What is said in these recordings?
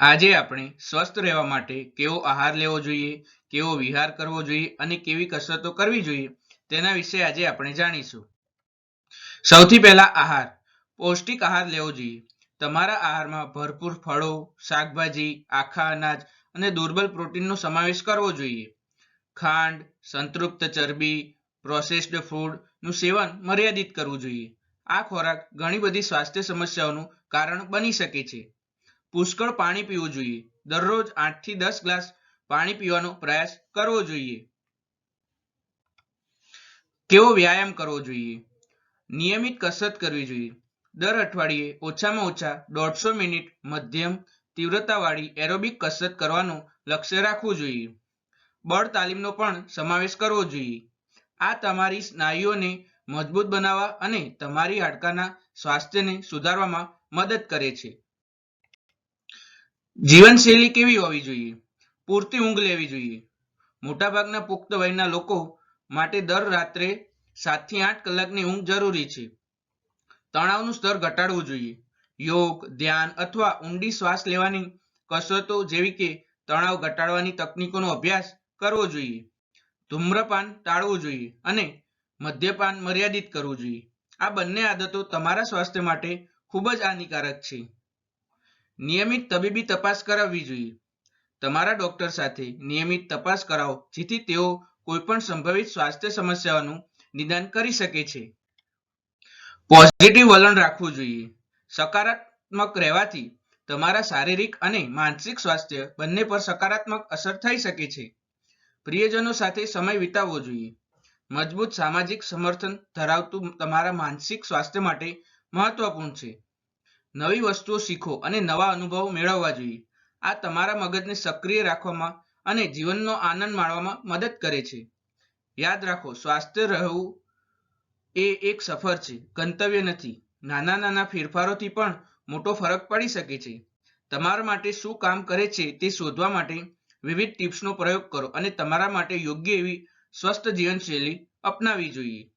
આજે આપણે સ્વસ્થ રહેવા માટે કેવો આહાર લેવો જોઈએ, કેવો વિહાર કરવો જોઈએ અને કેવી કસરતો કરવી જોઈએ તેના વિશે આજે આપણે જાણીશું. સૌથી પહેલા આહાર, પૌષ્ટિક આહાર લેવો જોઈએ. તમારા આહારમાં ભરપૂર ફળો, શાકભાજી, આખા અનાજ અને દુર્બલ પ્રોટીનનો સમાવેશ કરવો જોઈએ. ખાંડ, સંતૃપ્ત ચરબી, પ્રોસેસ્ડ ફૂડનું સેવન મર્યાદિત કરવું જોઈએ. આ ખોરાક ઘણી બધી સ્વાસ્થ્ય સમસ્યાઓનું કારણ બની શકે છે. પુષ્કળ પાણી પીવું જોઈએ. દરરોજ આઠથી દસ ગ્લાસ પાણી પીવાનો પ્રયાસ કરવો જોઈએ. કેવો વ્યાયામ કરવો જોઈએ? નિયમિત કસરત કરવી જોઈએ. દર અઠવાડિયે ઓછામાં ઓછા દોઢસો મિનિટ મધ્યમ તીવ્રતાવાળી એરોબિક કસરત કરવાનું લક્ષ્ય રાખવું જોઈએ. બળ તાલીમનો પણ સમાવેશ કરવો જોઈએ. આ તમારી સ્નાયુઓને મજબૂત બનાવવા અને તમારી હાડકાના સ્વાસ્થ્યને સુધારવામાં મદદ કરે છે. જીવનશૈલી કેવી હોવી જોઈએ? પૂરતી ઊંઘ લેવી જોઈએ. મોટાભાગના પુખ્ત વયના લોકો માટે દર રાત્રે સાતથી આઠ કલાકની ઊંઘ જરૂરી છે. તણાવનું સ્તર ઘટાડવું જોઈએ. યોગ, ધ્યાન અથવા ઊંડી શ્વાસ લેવાની કસરતો જેવી કે તણાવ ઘટાડવાની તકનીકોનો અભ્યાસ કરવો જોઈએ. ધૂમ્રપાન ટાળવું જોઈએ અને મદ્યપાન મર્યાદિત કરવું જોઈએ. આ બંને આદતો તમારા સ્વાસ્થ્ય માટે ખૂબ જ હાનિકારક છે. નિયમિત તબીબી તપાસ કરાવવી જોઈએ. તમારા ડોક્ટર સાથે નિયમિત તપાસ કરાવો, જેથી તેઓ કોઈપણ સંભવિત સ્વાસ્થ્ય સમસ્યાઓનું નિદાન કરી શકે છે. પોઝિટિવ વલણ રાખવું જોઈએ. સકારાત્મક રહેવાથી તમારા શારીરિક અને માનસિક સ્વાસ્થ્ય બંને પર સકારાત્મક અસર થઈ શકે છે. પ્રિયજનો સાથે સમય વિતાવવો જોઈએ. મજબૂત સામાજિક સમર્થન ધરાવતું તમારા માનસિક સ્વાસ્થ્ય માટે મહત્વપૂર્ણ છે. નવી વસ્તુઓ શીખો અને નવા અનુભવો મેળવવા જોઈએ. આ તમારા મગજને સક્રિય રાખવામાં અને જીવનનો આનંદ માણવામાં મદદ કરે છે. યાદ રાખો, સ્વાસ્થ્ય રહેવું એ એક સફર છે, ગંતવ્ય નથી. નાના નાના ફેરફારોથી પણ મોટો ફરક પડી શકે છે. તમારા માટે શું કામ કરે છે તે શોધવા માટે વિવિધ ટિપ્સનો પ્રયોગ કરો અને તમારા માટે યોગ્ય એવી સ્વસ્થ જીવનશૈલી અપનાવવી જોઈએ.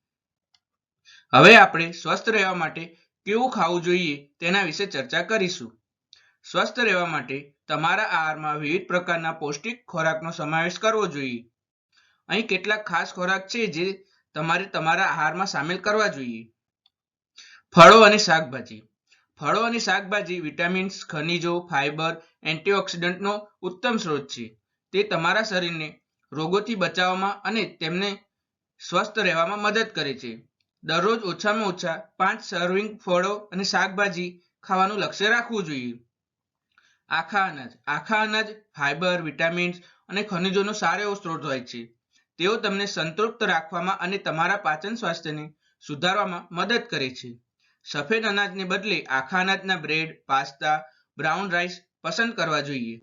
હવે આપણે સ્વસ્થ રહેવા માટે કેવું ખાવું જોઈએ તેના વિશે ચર્ચા કરીશું. સ્વસ્થ રહેવા માટે તમારા આહારમાં વિવિધ પ્રકારના પૌષ્ટિક ખોરાકનો સમાવેશ કરવો જોઈએ. અહીં કેટલાક ખાસ ખોરાક છે જે તમારે તમારા આહારમાં સામેલ કરવા જોઈએ. ફળો અને શાકભાજી. ફળો અને શાકભાજી વિટામિન્સ, ખનિજો ફાઇબર એન્ટીઓક્સિડન્ટનો ઉત્તમ સ્ત્રોત છે. તે તમારા શરીરને રોગોથી બચાવવામાં અને તેમને સ્વસ્થ રહેવામાં મદદ કરે છે. દરરોજ ઓછામાં ઓછા પાંચ સર્વિંગ ફળો અને શાકભાજી ખાવાનું લક્ષ્ય રાખવું જોઈએ. આખા અનાજ આખા અનાજ ફાઇબર વિટામિન્સ અને ખનિજોનો સારો એવો સ્ત્રોત હોય છે. તેઓ તમને સંતૃપ્ત રાખવામાં અને તમારા પાચન સ્વાસ્થ્યને સુધારવામાં મદદ કરે છે. સફેદ અનાજને બદલે આખા અનાજના બ્રેડ પાસ્તા બ્રાઉન રાઈસ પસંદ કરવા જોઈએ.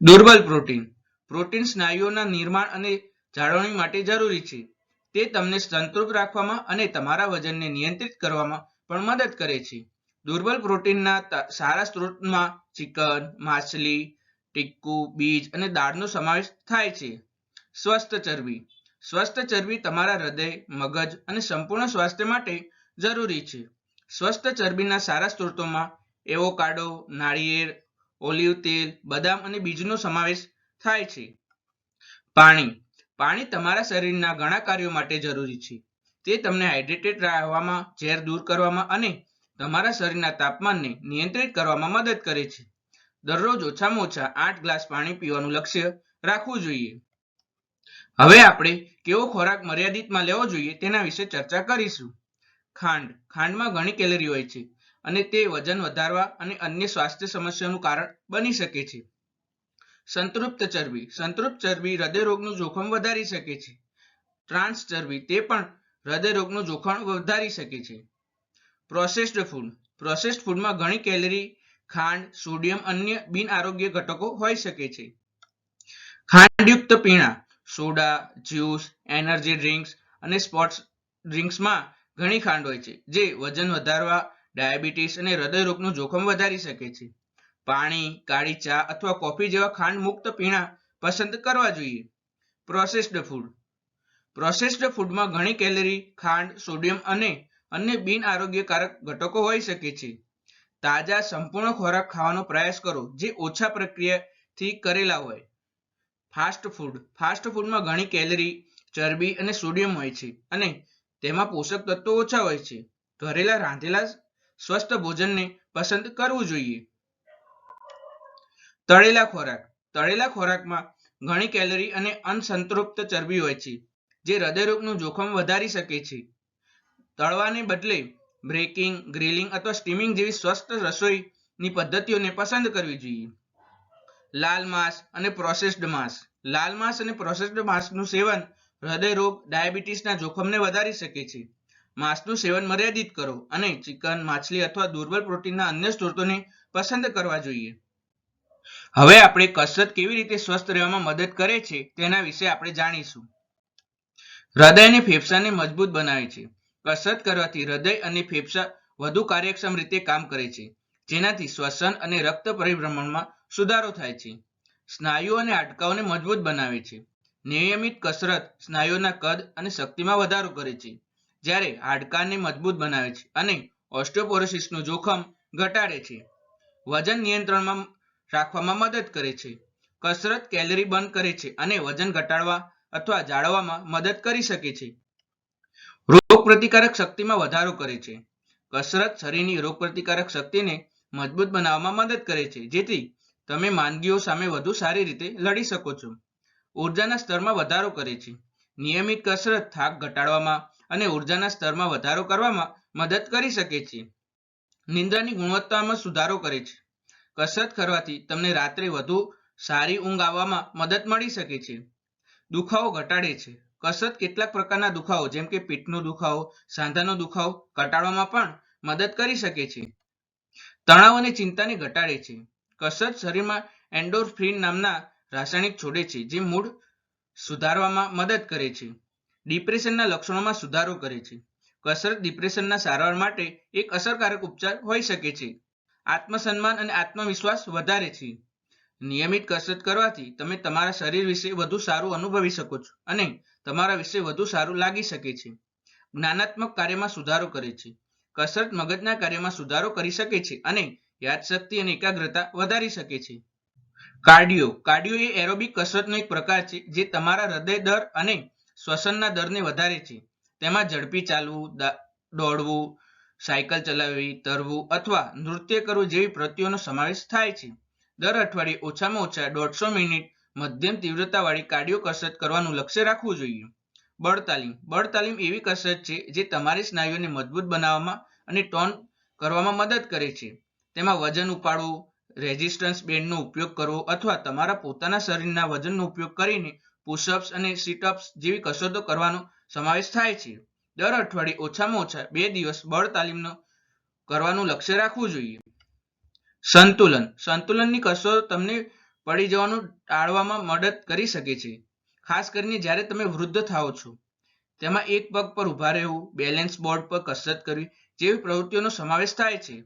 દુર્બલ પ્રોટીન પ્રોટીન સ્નાયુઓના નિર્માણ અને જાળવણી માટે જરૂરી છે. તે તમને સંતૃપ્ત રાખવામાં અને તમારા વજનને નિયંત્રિત કરવામાં પણ મદદ કરે છે. દુર્બલ પ્રોટીનના સારા સ્ત્રોતમાં ચિકન, માછલી, ટીક્કુ, બીજ અને દાળનો સમાવેશ થાય છે. સ્વસ્થ ચરબી. સ્વસ્થ ચરબી તમારા હૃદય, મગજ અને સંપૂર્ણ સ્વાસ્થ્ય માટે જરૂરી છે. સ્વસ્થ ચરબીના સારા સ્ત્રોતોમાં એવોકાડો, નાળિયેર, ઓલિવ તેલ, બદામ અને બીજનો સમાવેશ થાય છે. પાણી. પાણી તમારા શરીરના ઘણા કાર્યો માટે જરૂરી છે. તે તમને હાઇડ્રેટેડ રહેવામાં, ઝેર દૂર કરવામાં અને તમારા શરીરના તાપમાનને નિયંત્રિત કરવામાં મદદ કરે છે. દરરોજ ઓછામાં ઓછા આઠ ગ્લાસ પાણી પીવાનું લક્ષ્ય રાખવું જોઈએ. હવે આપણે કેવો ખોરાક મર્યાદિતમાં લેવો જોઈએ તેના વિશે ચર્ચા કરીશું. ખાંડ. ખાંડમાં ઘણી કેલરી હોય છે અને તે વજન વધારવા અને અન્ય સ્વાસ્થ્ય સમસ્યાનું કારણ બની શકે છે. સંતૃપ્ત ચરબી. સંતૃપ્ત ચરબી હૃદયરોગનું જોખમ વધારી શકે છે. ટ્રાન્સ ચરબી તે પણ હૃદયરોગનું જોખમ વધારી શકે છે. Processed food. પ્રોસેસ્ડ ફૂડમાં ઘણી કેલરી, ખાંડ, સોડિયમ, અન્ય બિન આરોગ્ય ઘટકો હોઈ શકે છે. ખાંડયુક્ત પીણા. સોડા, જ્યુસ, એનર્જી ડ્રિંક્સ અને સ્પોર્ટ્સ ડ્રિંક્સમાં ઘણી ખાંડ હોય છે, જે વજન વધારવા, ડાયાબિટીસ અને હૃદયરોગનું જોખમ વધારી શકે છે. પાણી, કાળી ચા અથવા કોફી જેવા ખાંડ મુક્ત પીણા પસંદ કરવા જોઈએ. પ્રોસેસ્ડ ફૂડ પ્રોસેસ્ડ ફૂડમાં ઘણી કેલરી, ખાંડ, સોડિયમ અને અન્ય બિન આરોગ્યકારક ઘટકો હોઈ શકે છે. તાજા, સંપૂર્ણ ખોરાક ખાવાનો પ્રયાસ કરો જે ઓછા પ્રક્રિયાથી કરેલા હોય. ફાસ્ટ ફૂડ ફાસ્ટ ફૂડમાં ઘણી કેલરી, ચરબી અને સોડિયમ હોય છે અને તેમાં પોષક તત્વો ઓછા હોય છે. ઘરેલા રાંધેલા સ્વસ્થ ભોજનને પસંદ કરવું જોઈએ. તળેલા ખોરાક. તળેલા ખોરાકમાં ઘણી કેલરી અને અનસંતૃપ્ત ચરબી હોય છે, જે હૃદયરોગનું જોખમ વધારી શકે છે. તળવાને બદલે બ્રેકિંગ, ગ્રીલિંગ અથવા સ્ટીમિંગ જેવી સ્વસ્થ રસોઈની પદ્ધતિઓને પસંદ કરવી જોઈએ. લાલ માંસ અને પ્રોસેસ્ડ માંસ. લાલ માંસ અને પ્રોસેસ્ડ માંસનું સેવન હૃદયરોગ, ડાયાબિટીસના જોખમને વધારી શકે છે. માંસનું સેવન મર્યાદિત કરો અને ચિકન, માછલી અથવા દુર્બળ પ્રોટીનના અન્ય સ્ત્રોતોને પસંદ કરવા જોઈએ. હવે આપણે કસરત કેવી રીતે સ્વસ્થ રહેવામાં મદદ કરે છે તેના વિશે આપણે જાણીશું. હૃદય અને ફેફસાને મજબૂત બનાવે છે. કસરત કરવાથી હૃદય અને ફેફસા વધુ કાર્યક્ષમ રીતે કામ કરે છે, જેનાથી શ્વસન અને રક્ત પરિભ્રમણમાં સુધારો થાય છે. સ્નાયુઓ અને હાડકાઓને મજબૂત બનાવે છે. નિયમિત કસરત સ્નાયુઓના કદ અને શક્તિમાં વધારો કરે છે, જ્યારે હાડકાને મજબૂત બનાવે છે અને ઓસ્ટિયોપોરોસિસનું જોખમ ઘટાડે છે. વજન નિયંત્રણમાં રાખવામાં મદદ કરે છે. કસરત કેલરી બર્ન કરે છે અને વજન ઘટાડવા અથવા જાળવવામાં મદદ કરી શકે છે. રોગ પ્રતિકારક શક્તિમાં વધારો કરે છે. કસરત શરીરની રોગ પ્રતિકારક શક્તિને મજબૂત બનાવવામાં મદદ કરે છે, જેથી તમે માંદગીઓ સામે વધુ સારી રીતે લડી શકો છો. ઉર્જાના સ્તરમાં વધારો કરે છે. નિયમિત કસરત થાક ઘટાડવામાં અને ઉર્જાના સ્તરમાં વધારો કરવામાં મદદ કરી શકે છે. નિંદ્રાની ગુણવત્તામાં સુધારો કરે છે. કસરત કરવાથી તમને રાત્રે વધુ સારી ઊંઘ આવવામાં મદદ મળી શકે છે. દુખાવો ઘટાડે છે. કસરત કેટલાક પ્રકારના દુખાવો, જેમ કે પીઠનો દુખાવો, સાંધાનો દુખાવો, ઘટાડવામાં પણ મદદ કરી શકે છે. તણાવ અને ચિંતાને ઘટાડે છે. કસરત શરીરમાં એન્ડોર્ફિન નામના રાસાયણિક છોડે છે, જે મૂડ સુધારવામાં મદદ કરે છે. ડિપ્રેશનના લક્ષણોમાં સુધારો કરે છે. કસરત ડિપ્રેશનના સારવાર માટે એક અસરકારક ઉપચાર હોઈ શકે છે. આત્મસન્માન અને આત્મવિશ્વાસ વધારે છે. નિયમિત કસરત કરવાથી તમે તમારા શરીર વિશે વધુ સારું અનુભવી શકો છો અને તમારા વિશે વધુ સારું લાગી શકે છે. જ્ઞાનાત્મક કાર્યમાં સુધારો કરે છે. કસરત મગજના કાર્યમાં સુધારો કરી શકે છે અને યાદશક્તિ અને એકાગ્રતા વધારી શકે છે. કાર્ડિયો. કાર્ડિયો એ એરોબિક કસરતનો એક પ્રકાર છે જે તમારા હૃદય દર અને શ્વસનના દરને વધારે છે. તેમાં ઝડપી ચાલવું દોડવું સાયકલ ચલાવવી તરવું અથવા નૃત્ય કરવું જેવી પ્રવૃત્તિઓનો સમાવેશ થાય છે. દર અઠવાડિયે ઓછામાં ઓછા દોઢસો મિનિટ મધ્યમ તીવ્રતાવાળી કાર્ડિયો કસરત કરવાનું લક્ષ્ય રાખવું જોઈએ. બળ તાલીમ. બળ તાલીમ એવી કસરત છે જે તમારી સ્નાયુઓને મજબૂત બનાવવામાં અને ટોન કરવામાં મદદ કરે છે. તેમાં વજન ઉપાડવું, રેઝિસ્ટન્સ બેન્ડનો ઉપયોગ કરવો અથવા તમારા પોતાના શરીરના વજનનો ઉપયોગ કરીને પુશઅપ્સ અને સિટઅપ્સ જેવી કસરતો કરવાનો સમાવેશ થાય છે. દર અઠવાડિયે ઓછામાં ઓછા બે દિવસ બળ તાલીમનો કરવાનું લક્ષ્ય રાખવું જોઈએ. સંતુલન. સંતુલનની કસરત તમને પડી જવાનું ટાળવામાં મદદ કરી શકે છે. ખાસ કરીને જ્યારે તમે વૃદ્ધ થાઓ છો. તેમાં એક પગ પર ઊભા રહેવું બેલેન્સ બોર્ડ પર કસરત કરવી જેવી પ્રવૃત્તિઓનો સમાવેશ થાય છે.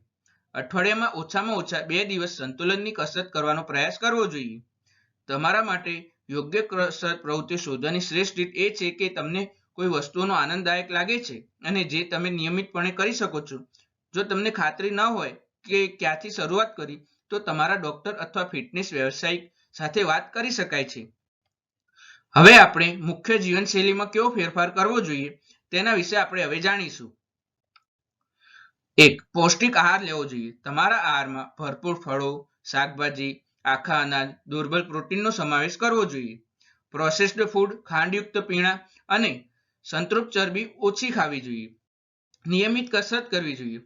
અઠવાડિયામાં ઓછામાં ઓછા બે દિવસ સંતુલનની કસરત કરવાનો પ્રયાસ કરવો જોઈએ. તમારા માટે યોગ્ય કસરત પ્રવૃત્તિઓ શોધવાની શ્રેષ્ઠ રીત એ છે કે તમને કોઈ વસ્તુનો આનંદદાયક લાગે છે અને જે તમે નિયમિતપણે કરી શકો છો. જો તમને ખાતરી ન હોય કે ક્યાંથી શરૂઆત કરી, તો તમારા ડોક્ટર અથવા ફિટનેસ વ્યવસાયિક સાથે વાત કરી શકાય છે. હવે આપણે મુખ્ય જીવનશૈલીમાં કેવો ફેરફાર કરવો જોઈએ તેના વિશે આપણે હવે જાણીશું. એક, પૌષ્ટિક આહાર લેવો જોઈએ. તમારા આહારમાં ભરપૂર ફળો, શાકભાજી, આખા અનાજ દુર્બળ પ્રોટીનનો સમાવેશ કરવો જોઈએ. પ્રોસેસ્ડ ફૂડ ખાંડયુક્ત પીણા અને સંતૃપ્ત ચરબી ઓછી ખાવી જોઈએ. નિયમિત કસરત કરવી જોઈએ.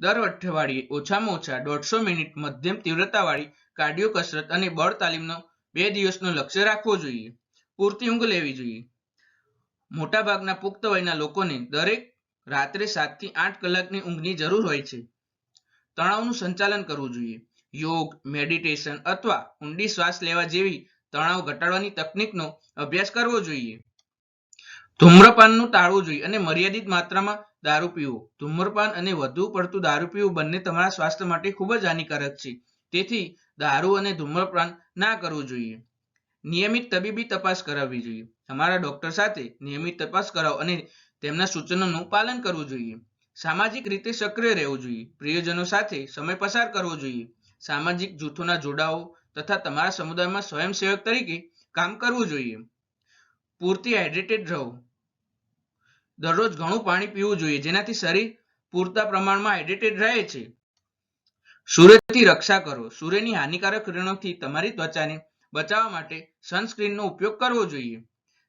દર અઠવાડિયે ઓછામાં ઓછા દોઢસો મિનિટ મધ્યમ તીવ્રતાવાળી કાર્ડિયો કસરત અને બળ તાલીમનો બે દિવસનો લક્ષ્ય રાખવો જોઈએ. પૂરતી ઊંઘ લેવી જોઈએ. મોટાભાગના પુખ્ત વયના લોકોને દરેક રાત્રે સાતથી આઠ કલાકની ઊંઘની જરૂર હોય છે. તણાવનું સંચાલન કરવું જોઈએ. યોગ, મેડિટેશન અથવા ઊંડી શ્વાસ લેવા જેવી તણાવ ઘટાડવાની તકનીકનો અભ્યાસ કરવો જોઈએ. ધૂમ્રપાનનું ટાળવું જોઈએ અને મર્યાદિત માત્રામાં દારૂ પીવો. ધૂમ્રપાન અને વધુ પડતું દારૂ પીવું બંને તમારા સ્વાસ્થ્ય માટે ખૂબ જ હાનિકારક છે. તેથી દારૂ અને ધૂમ્રપાન ના કરવું જોઈએ. નિયમિત તબીબી તપાસ કરાવવી જોઈએ. તમારા ડોક્ટર સાથે નિયમિત તપાસ કરાવો અને તેમના સૂચનોનું પાલન કરવું જોઈએ. સામાજિક રીતે સક્રિય રહેવું જોઈએ. પ્રિયજનો સાથે સમય પસાર કરવો જોઈએ. સામાજિક જૂથોના જોડાઓ તથા તમારા સમુદાયમાં સ્વયંસેવક તરીકે કામ કરવું જોઈએ. પૂરતી હાઇડ્રેટેડ રહો. દરરોજ ઘણું પાણી પીવું જોઈએ, જેનાથી શરીર પૂરતા પ્રમાણમાં હાઇડ્રેટેડ રહે છે. સૂર્યથી રક્ષા કરો. સૂર્યની હાનિકારક કિરણોથી તમારી ત્વચાને બચાવવા માટે સનસ્ક્રીનનો ઉપયોગ કરવો જોઈએ.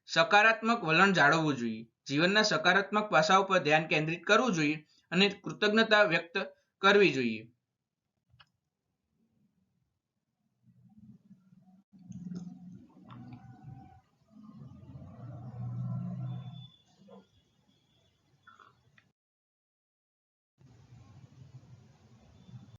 સકારાત્મક વલણ જાળવવું જોઈએ. જીવનના સકારાત્મક પાસાઓ પર ધ્યાન કેન્દ્રિત કરવું જોઈએ અને કૃતજ્ઞતા વ્યક્ત કરવી જોઈએ.